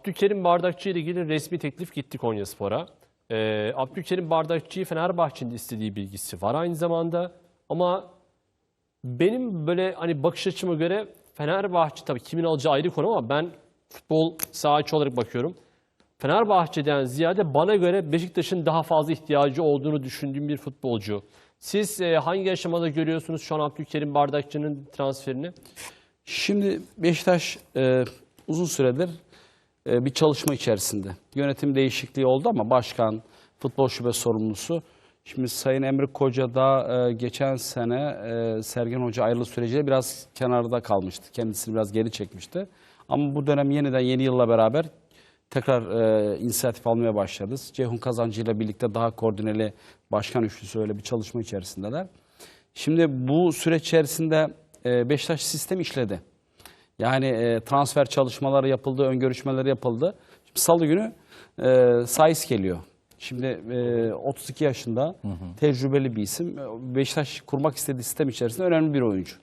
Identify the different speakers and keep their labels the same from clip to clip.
Speaker 1: Abdülkerim Bardakçı ile ilgili resmi teklif gitti Konyaspor'a. Ee, Abdülkerim Bardakçı'yı Fenerbahçe'nin istediği bilgisi var aynı zamanda. Ama benim böyle hani bakış açıma göre Fenerbahçe tabii kimin alacağı ayrı konu ama ben futbol saha içi olarak bakıyorum. Fenerbahçe'den ziyade bana göre Beşiktaş'ın daha fazla ihtiyacı olduğunu düşündüğüm bir futbolcu. Siz e, hangi aşamada görüyorsunuz şu an Abdülkerim Bardakçı'nın transferini?
Speaker 2: Şimdi Beşiktaş e, uzun süredir bir çalışma içerisinde. Yönetim değişikliği oldu ama başkan, futbol şube sorumlusu. Şimdi Sayın Emre Koca da e, geçen sene e, Sergen Hoca ayrılık süreciyle biraz kenarda kalmıştı. Kendisini biraz geri çekmişti. Ama bu dönem yeniden yeni yılla beraber tekrar e, inisiyatif almaya başladı. Ceyhun Kazancı ile birlikte daha koordineli başkan üçlüsü öyle bir çalışma içerisindeler. Şimdi bu süreç içerisinde e, Beşiktaş sistem işledi. Yani e, transfer çalışmaları yapıldı, ön görüşmeleri yapıldı. Şimdi Salı günü e, Saiz geliyor. Şimdi e, 32 yaşında tecrübeli bir isim. E, Beşiktaş kurmak istediği sistem içerisinde önemli bir oyuncu.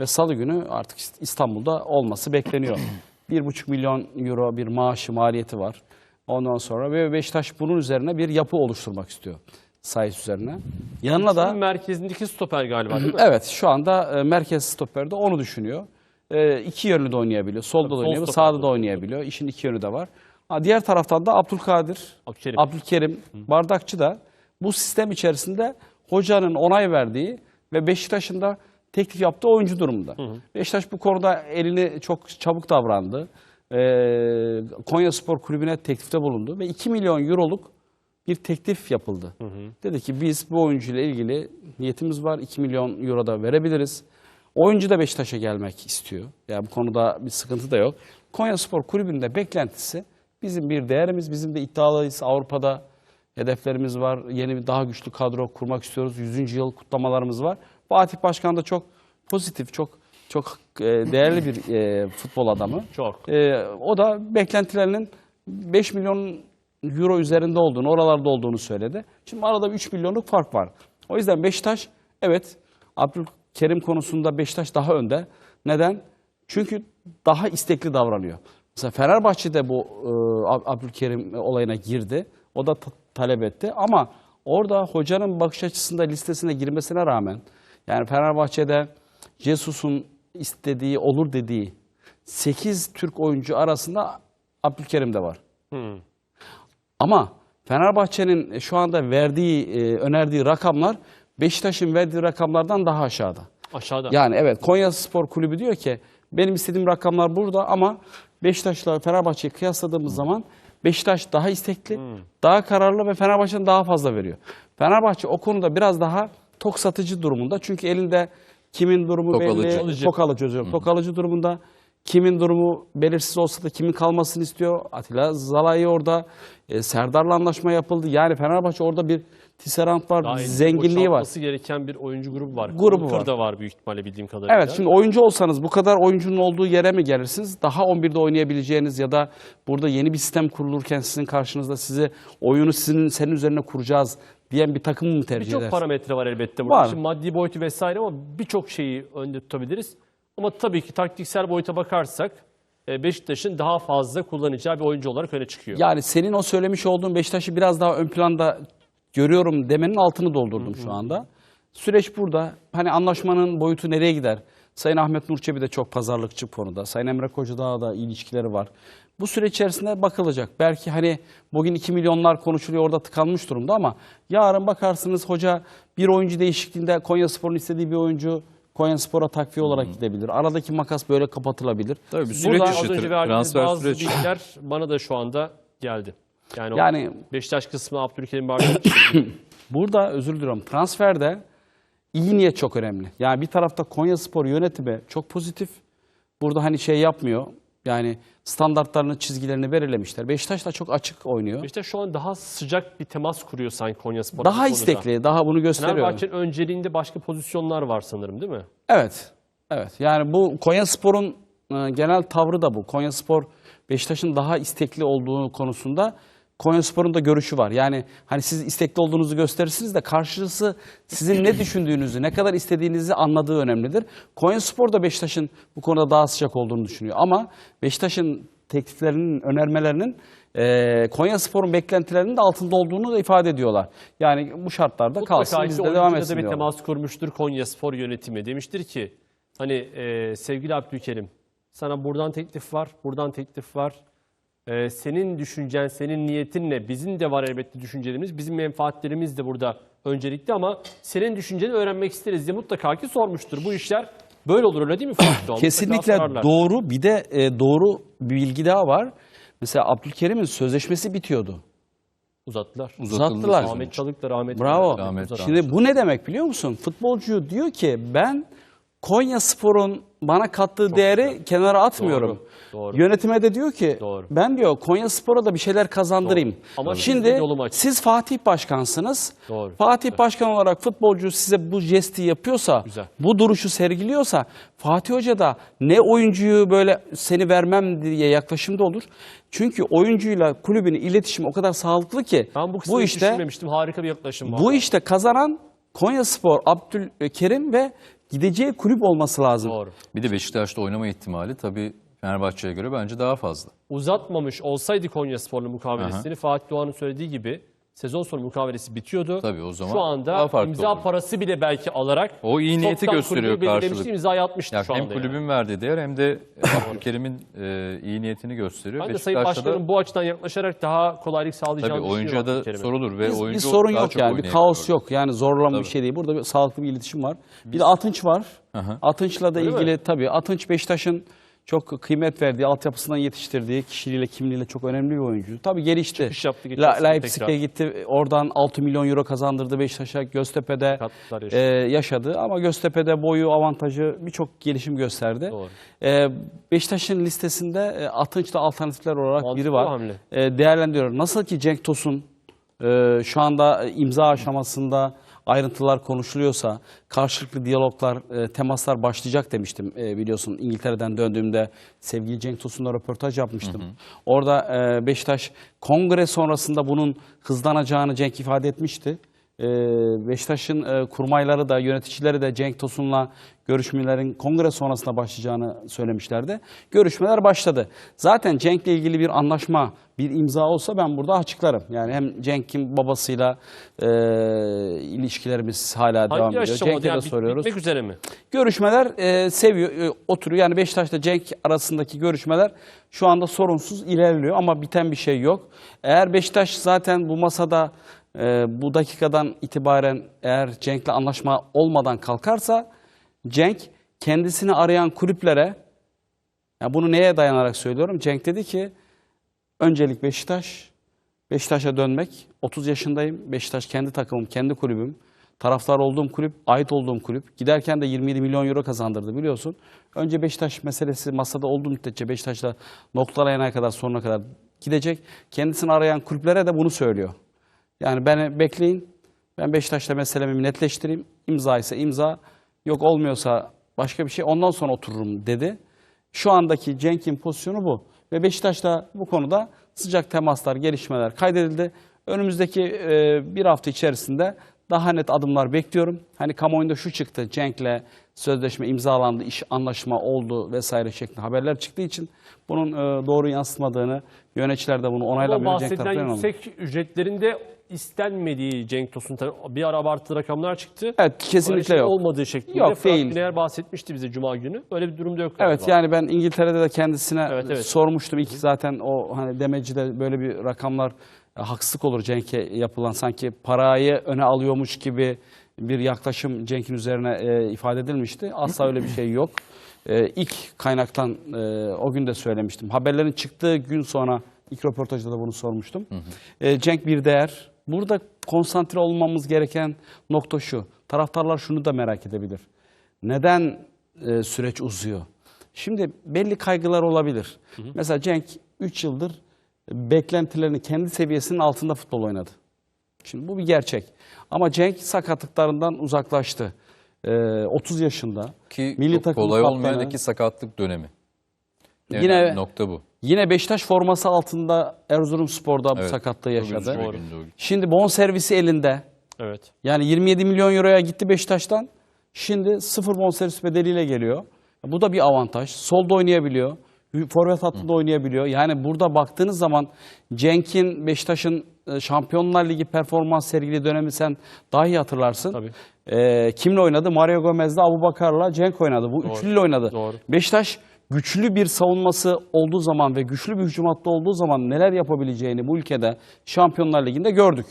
Speaker 2: Ve Salı günü artık İstanbul'da olması bekleniyor. 1,5 milyon euro bir maaşı maliyeti var. Ondan sonra ve Beşiktaş bunun üzerine bir yapı oluşturmak istiyor. Saiz üzerine. Yanına da
Speaker 1: merkezindeki stoper galiba değil mi?
Speaker 2: Evet şu anda e, merkez stoperde onu düşünüyor. E, iki yönlü de oynayabiliyor. Solda da oynayabiliyor, sağda da oynayabiliyor. İşin iki yönü de var. Ha, diğer taraftan da Abdülkadir,
Speaker 1: Abdülkerim.
Speaker 2: Abdülkerim, Bardakçı da bu sistem içerisinde hocanın onay verdiği ve Beşiktaş'ın da teklif yaptığı oyuncu durumunda. Beşiktaş bu konuda elini çok çabuk davrandı. E, Konya Spor Kulübü'ne teklifte bulundu ve 2 milyon euroluk bir teklif yapıldı. Dedi ki biz bu oyuncuyla ilgili niyetimiz var. 2 milyon euro da verebiliriz. Oyuncu da Beşiktaş'a gelmek istiyor. Yani bu konuda bir sıkıntı da yok. Konya Spor Kulübü'nde beklentisi bizim bir değerimiz. Bizim de iddialıyız. Avrupa'da hedeflerimiz var. Yeni bir daha güçlü kadro kurmak istiyoruz. 100. yıl kutlamalarımız var. Fatih Başkan da çok pozitif, çok çok e, değerli bir e, futbol adamı.
Speaker 1: Çok.
Speaker 2: Ee, o da beklentilerinin 5 milyon euro üzerinde olduğunu, oralarda olduğunu söyledi. Şimdi arada bir 3 milyonluk fark var. O yüzden Beşiktaş, evet Abdülkerim konusunda Beşiktaş daha önde. Neden? Çünkü daha istekli davranıyor. Mesela Fenerbahçe de bu e, Ab- Abdülkerim olayına girdi. O da ta- talep etti ama orada hocanın bakış açısında listesine girmesine rağmen yani Fenerbahçe'de Jesus'un istediği, olur dediği 8 Türk oyuncu arasında Abdülkerim de var.
Speaker 1: Hmm.
Speaker 2: Ama Fenerbahçe'nin şu anda verdiği, e, önerdiği rakamlar Beşiktaş'ın verdiği rakamlardan daha aşağıda.
Speaker 1: Aşağıda.
Speaker 2: Yani evet Konya Spor Kulübü diyor ki benim istediğim rakamlar burada ama Beşiktaş'la Fenerbahçe'yi kıyasladığımız zaman Beşiktaş daha istekli, daha kararlı ve Fenerbahçe'den daha fazla veriyor. Fenerbahçe o konuda biraz daha tok satıcı durumunda. Çünkü elinde kimin durumu
Speaker 3: Tok
Speaker 2: belli.
Speaker 3: alıcı.
Speaker 2: Tok alıcı özür dilerim. Tok alıcı durumunda. Kimin durumu belirsiz olsa da kimin kalmasını istiyor. Atilla Zalai orada. E, Serdar'la anlaşma yapıldı. Yani Fenerbahçe orada bir tisserant var,
Speaker 1: Daha
Speaker 2: zenginliği var.
Speaker 1: gereken bir oyuncu grubu var.
Speaker 2: Grubu
Speaker 1: Kırk
Speaker 2: var.
Speaker 1: da var büyük ihtimalle bildiğim kadarıyla.
Speaker 2: Evet şimdi oyuncu olsanız bu kadar oyuncunun olduğu yere mi gelirsiniz? Daha 11'de oynayabileceğiniz ya da burada yeni bir sistem kurulurken sizin karşınızda size oyunu sizin senin üzerine kuracağız diyen bir takım mı tercih
Speaker 1: Birçok
Speaker 2: edersiniz?
Speaker 1: parametre var elbette burada.
Speaker 2: Var.
Speaker 1: Şimdi maddi boyutu vesaire ama birçok şeyi önde tutabiliriz. Ama tabii ki taktiksel boyuta bakarsak e, Beşiktaş'ın daha fazla kullanacağı bir oyuncu olarak öne çıkıyor.
Speaker 2: Yani senin o söylemiş olduğun Beşiktaş'ı biraz daha ön planda görüyorum demenin altını doldurdum şu anda. Süreç burada. Hani anlaşmanın boyutu nereye gider? Sayın Ahmet Nur Çebi de çok pazarlıkçı konuda. Sayın Emre Kocadağ da ilişkileri var. Bu süreç içerisinde bakılacak. Belki hani bugün 2 milyonlar konuşuluyor orada tıkanmış durumda ama yarın bakarsınız hoca bir oyuncu değişikliğinde Konya Spor'un istediği bir oyuncu Konya Spor'a takviye olarak gidebilir. Aradaki makas böyle kapatılabilir.
Speaker 3: Tabii bir süreç
Speaker 1: Burada
Speaker 3: işi,
Speaker 1: az önce verdiğiniz
Speaker 3: transfer
Speaker 1: bazı
Speaker 3: süreci.
Speaker 1: bilgiler bana da şu anda geldi. Yani,
Speaker 2: Yani-
Speaker 1: Beşiktaş kısmı Abdülkerim Bardakçı.
Speaker 2: Burada özür diliyorum transferde iyi niyet çok önemli. Yani bir tarafta Konya Spor yönetimi çok pozitif. Burada hani şey yapmıyor. Yani standartlarını, çizgilerini belirlemişler. Beşiktaş da çok açık oynuyor.
Speaker 1: Beşiktaş şu an daha sıcak bir temas kuruyor sanki Konya Spor'a.
Speaker 2: Daha istekli, daha bunu gösteriyor.
Speaker 1: Fenerbahçe'nin önceliğinde başka pozisyonlar var sanırım değil mi?
Speaker 2: Evet. Evet. Yani bu Konya Spor'un e, genel tavrı da bu. Konya Spor Beşiktaş'ın daha istekli olduğu konusunda Konya Spor'un da görüşü var. Yani hani siz istekli olduğunuzu gösterirsiniz de karşısı sizin ne düşündüğünüzü, ne kadar istediğinizi anladığı önemlidir. Konya Spor da Beşiktaş'ın bu konuda daha sıcak olduğunu düşünüyor. Ama Beşiktaş'ın tekliflerinin, önermelerinin e, Konya Spor'un beklentilerinin de altında olduğunu da ifade ediyorlar. Yani bu şartlarda kalsın
Speaker 1: Mutlaka
Speaker 2: biz
Speaker 1: ki
Speaker 2: de devam etsin
Speaker 1: bir
Speaker 2: diyorlar.
Speaker 1: temas kurmuştur Konya Spor yönetimi. Demiştir ki hani e, sevgili Abdülkerim sana buradan teklif var, buradan teklif var. E, senin düşüncen, senin niyetin ne? Bizim de var elbette düşüncelerimiz. Bizim menfaatlerimiz de burada öncelikli ama senin düşünceni öğrenmek isteriz diye mutlaka ki sormuştur. Bu işler böyle olur öyle değil mi Fatih
Speaker 2: Kesinlikle doğru. Bir de e, doğru bir bilgi daha var. Mesela Abdülkerim'in sözleşmesi bitiyordu.
Speaker 1: Uzattılar.
Speaker 2: Uzattılar.
Speaker 1: Ahmet Çalık da rahmetli.
Speaker 2: Bravo.
Speaker 3: Rahmet,
Speaker 2: Şimdi bu ne demek biliyor musun? Futbolcu diyor ki ben Konya Spor'un bana kattığı değeri kenara atmıyorum.
Speaker 1: Doğru, doğru.
Speaker 2: Yönetime de diyor ki
Speaker 1: Doğru.
Speaker 2: ben diyor Konya Spor'a da bir şeyler kazandırayım.
Speaker 1: Doğru. Ama
Speaker 2: Şimdi
Speaker 1: sizin yolum açık.
Speaker 2: siz Fatih Başkansınız.
Speaker 1: Doğru.
Speaker 2: Fatih Başkan olarak futbolcu size bu jesti yapıyorsa,
Speaker 1: Güzel.
Speaker 2: bu duruşu sergiliyorsa Fatih Hoca da ne oyuncuyu böyle seni vermem diye yaklaşımda olur. Çünkü oyuncuyla kulübün iletişimi o kadar sağlıklı ki
Speaker 1: Ben bu
Speaker 2: bu işte
Speaker 1: düşünmemiştim. Harika bir yaklaşım var.
Speaker 2: bu işte kazanan Konya Spor, Abdülkerim ve gideceği kulüp olması lazım.
Speaker 1: Doğru.
Speaker 3: Bir de Beşiktaş'ta oynama ihtimali tabii Fenerbahçe'ye göre bence daha fazla.
Speaker 1: uzatmamış olsaydı Konya Spor'un mukavelesini Fatih Doğan'ın söylediği gibi sezon sonu mukavelesi bitiyordu.
Speaker 3: Tabii, o zaman
Speaker 1: Şu anda
Speaker 3: daha
Speaker 1: imza
Speaker 3: olur.
Speaker 1: parası bile belki alarak
Speaker 3: O iyi niyeti gösteriyor karşılık.
Speaker 1: imzayı atmıştı
Speaker 3: Yani
Speaker 1: şu
Speaker 3: hem
Speaker 1: anda.
Speaker 3: kulübün
Speaker 1: yani.
Speaker 3: verdiği değer hem de Abdülkerim'in e, iyi niyetini gösteriyor.
Speaker 1: Ben de Sayın Başkan'ın bu açıdan yaklaşarak daha kolaylık sağlayacağını
Speaker 3: tabii oyuncuya da sorulur ve
Speaker 2: Biz- bir
Speaker 3: oyuncu
Speaker 2: sorun
Speaker 3: daha
Speaker 2: yok
Speaker 3: çok
Speaker 2: yani bir kaos yok yani zorlama bir
Speaker 3: Tabii.
Speaker 2: şey değil. Burada bir sağlıklı bir iletişim var. Bir de Atınç var. Atınç'la da
Speaker 1: Öyle mi?
Speaker 2: ilgili tabii Atınç Beşiktaş'ın çok kıymet verdiği, altyapısından yetiştirdiği, kişiliğiyle, kimliğiyle çok önemli bir oyuncu. Tabii gelişti.
Speaker 1: Çıkış yaptı
Speaker 2: La, Leipzig'e gitti. Oradan 6 milyon euro kazandırdı Beşiktaş'a. Göztepe'de
Speaker 1: Sakatlıklar yaşadı.
Speaker 2: e, yaşadı. Ama Göztepe'de boyu avantajı birçok gelişim gösterdi.
Speaker 1: Doğru.
Speaker 2: E, Beşiktaş'ın listesinde e, Atınç da alternatifler olarak
Speaker 1: Mantıklı
Speaker 2: biri var.
Speaker 1: hamle.
Speaker 2: E, değerlendiriyor. Nasıl ki Cenk Tosun e, şu anda imza aşamasında ayrıntılar konuşuluyorsa, karşılıklı diyaloglar, e, temaslar başlayacak demiştim e, biliyorsun İngiltere'den döndüğümde sevgili Cenk Tosun'la röportaj yapmıştım. Orada e, Beşiktaş kongre sonrasında bunun hızlanacağını Cenk ifade etmişti. E, Beşiktaş'ın e, kurmayları da yöneticileri de Cenk Tosun'la görüşmelerin kongre sonrasında başlayacağını söylemişlerdi. Görüşmeler başladı. Zaten Cenk'le ilgili bir anlaşma, bir imza olsa ben burada açıklarım. Yani hem Cenk'in babasıyla e, ilişkilerimiz hala devam
Speaker 1: Hangi
Speaker 2: ediyor.
Speaker 1: aşamada
Speaker 2: Cenk'le
Speaker 1: yani
Speaker 2: de
Speaker 1: bit-
Speaker 2: soruyoruz.
Speaker 1: bitmek üzere mi?
Speaker 2: Görüşmeler e, seviyor, e, oturuyor. Yani Beşiktaş'ta Cenk arasındaki görüşmeler şu anda sorunsuz ilerliyor ama biten bir şey yok. Eğer Beşiktaş zaten bu masada e, bu dakikadan itibaren eğer Cenk'le anlaşma olmadan kalkarsa Cenk kendisini arayan kulüplere ya bunu neye dayanarak söylüyorum? Cenk dedi ki öncelik Beşiktaş, Beşiktaş'a dönmek. 30 yaşındayım. Beşiktaş kendi takımım, kendi kulübüm. Taraftar olduğum kulüp, ait olduğum kulüp. Giderken de 27 milyon euro kazandırdı biliyorsun. Önce Beşiktaş meselesi masada olduğu müddetçe Beşiktaş'la noktalayana kadar sonuna kadar gidecek. Kendisini arayan kulüplere de bunu söylüyor. Yani beni bekleyin. Ben Beşiktaş'la meselemi netleştireyim. İmza ise imza. Yok olmuyorsa başka bir şey. Ondan sonra otururum dedi. Şu andaki Cenk'in pozisyonu bu. Ve Beşiktaş'ta bu konuda sıcak temaslar, gelişmeler kaydedildi. Önümüzdeki e, bir hafta içerisinde daha net adımlar bekliyorum. Hani kamuoyunda şu çıktı, Cenk'le sözleşme imzalandı, iş anlaşma oldu vesaire şeklinde haberler çıktığı için bunun e, doğru yansıtmadığını, yöneticiler de bunu
Speaker 1: Ama
Speaker 2: onaylamıyor. Cenk
Speaker 1: bahsedilen yüksek ücretlerinde istenmediği Cenk Tosun bir ara abartılı rakamlar çıktı.
Speaker 2: Evet
Speaker 1: Öyle
Speaker 2: kesinlikle
Speaker 1: şey
Speaker 2: yok.
Speaker 1: olmadığı şeklinde.
Speaker 2: Yok,
Speaker 1: Fırat
Speaker 2: değil.
Speaker 1: Güner bahsetmişti bize Cuma günü. Öyle bir durumda yok
Speaker 2: Evet
Speaker 1: galiba.
Speaker 2: yani ben İngiltere'de de kendisine
Speaker 1: Evet, evet.
Speaker 2: sormuştum. İlk zaten o hani demecide böyle bir rakamlar haksızlık olur Cenk'e yapılan sanki parayı öne alıyormuş gibi bir yaklaşım Cenk'in üzerine e, ifade edilmişti. Asla öyle bir şey yok. E, ilk kaynaktan e, o gün de söylemiştim. Haberlerin çıktığı gün sonra ilk röportajda da bunu sormuştum. E, Cenk bir değer. Burada konsantre olmamız gereken nokta şu. Taraftarlar şunu da merak edebilir. Neden e, süreç uzuyor? Şimdi belli kaygılar olabilir. Mesela Cenk 3 yıldır beklentilerini kendi seviyesinin altında futbol oynadı. Şimdi bu bir gerçek. Ama Cenk sakatlıklarından uzaklaştı. Ee, 30 yaşında.
Speaker 3: Ki
Speaker 2: Milli
Speaker 3: çok
Speaker 2: takım
Speaker 3: kolay olmayan iki sakatlık dönemi. En
Speaker 2: Yine-
Speaker 3: nokta bu.
Speaker 2: Yine Beşiktaş forması altında Erzurumspor'da bu
Speaker 3: Evet,
Speaker 2: sakatlığı yaşadı.
Speaker 1: Doğru.
Speaker 2: Şimdi bon servisi elinde.
Speaker 1: Evet.
Speaker 2: Yani 27 milyon euroya gitti Beşiktaş'tan. Şimdi sıfır bonservis bedeliyle geliyor. Bu da bir avantaj. Solda oynayabiliyor. Forvet hattında oynayabiliyor. Yani burada baktığınız zaman Cenk'in Beşiktaş'ın e, Şampiyonlar Ligi performans sergili dönemi sen daha iyi hatırlarsın.
Speaker 1: Tabii.
Speaker 2: E, kimle oynadı? Mario Gomez'le Abu Bakar'la Cenk oynadı. Bu üçlüyle oynadı.
Speaker 1: Doğru.
Speaker 2: Beşiktaş güçlü bir savunması olduğu zaman ve güçlü bir hücum hattı olduğu zaman neler yapabileceğini bu ülkede Şampiyonlar Ligi'nde gördük.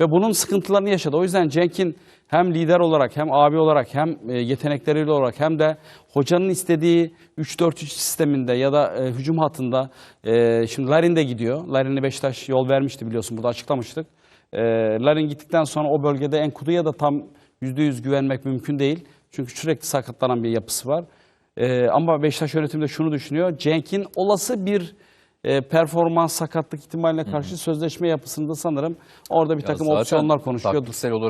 Speaker 2: Ve bunun sıkıntılarını yaşadı. O yüzden Cenk'in hem lider olarak hem abi olarak hem e, yetenekleriyle olarak hem de hocanın istediği 3-4-3 sisteminde ya da e, hücum hattında e, şimdi Larin de gidiyor. Larin'e Beşiktaş yol vermişti biliyorsun burada açıklamıştık. E, Larin gittikten sonra o bölgede Enkudu'ya da tam %100 güvenmek mümkün değil. Çünkü sürekli sakatlanan bir yapısı var. E, ama Beşiktaş yönetimi de şunu düşünüyor. Cenk'in olası bir e, performans sakatlık ihtimaline karşı sözleşme yapısında sanırım orada bir takım
Speaker 3: zaten
Speaker 2: opsiyonlar konuşuyordu.
Speaker 3: Taktiksel olarak